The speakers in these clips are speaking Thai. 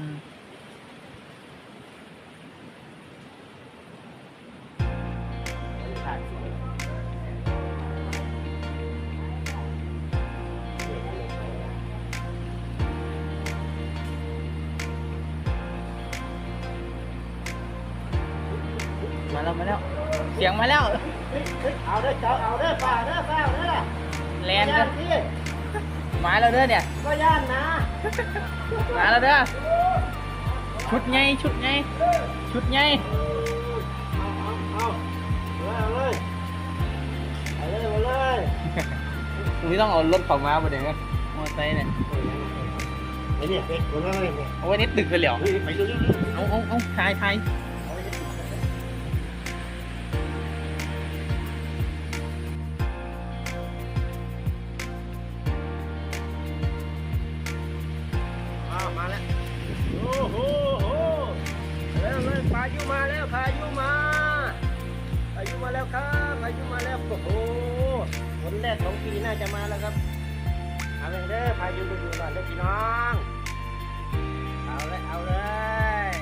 อืมมาแล้วมาแล้ว เสียงมาแล้วเอาเด้อเจ้าเอาเด้อฝ่าเด้อฝ่าเด้อแลนย่ากันนพี่มาแล้วเด้อเนี่ย ก็ย่านนะ มาแล้วเด้อ ชุดไงชุดไงชุดไงเอาเอาเอาเลยเอาเลยเอาเลยนี่ต้องเอารถเของมาประเดี๋ยวมอเตอร์ไซค์เนี่ยไอ้เนี่ยเด็กคนนั้นเลยเนี่ยเอาไว้นี่ตึกเลยเหรอเฮ้ยไปเร็วๆเอาเอาเอาถ่ายถ่ายอ้าวมาแล้ว โอ้โหายุมาแล้วพายุมาพายุมาแล้วครับพายุมาแล้วโอ้โหฝนแรกของปีน่าจะมาแล้วครับเอาเลยเด้อพายุมาอยู่ก่อนเด้อพี่น้องเอาเลยเอาเลย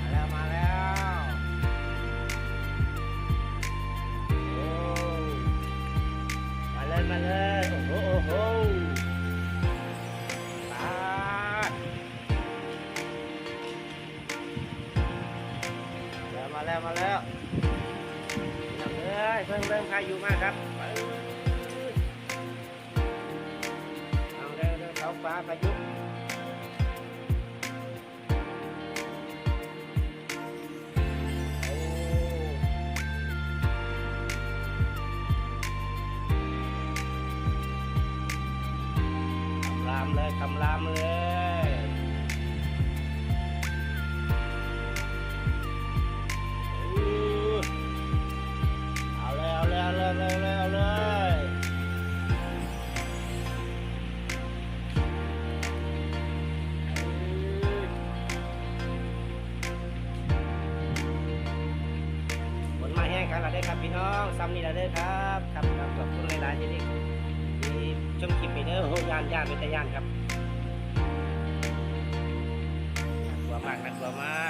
มาแล้วมาแล้วโอ้มาเลยมาเลย มาแล้วมาแล้ำเลยเพิ่งเริ่มพายุมากครับเอาเร็วเร็วท้องฟ้าพายุโอ้คำรามเลยคำรามเลย ฝนมาแห้งครับเราได้ครับพี่น้องซ้ำนี่เราได้ครับครับครับขอบคุณหลายๆที่นี่ที่ชมคลิปไปเด้อโหยานยานเป็นตะยานครับกลัวมากน่ากลัวมาก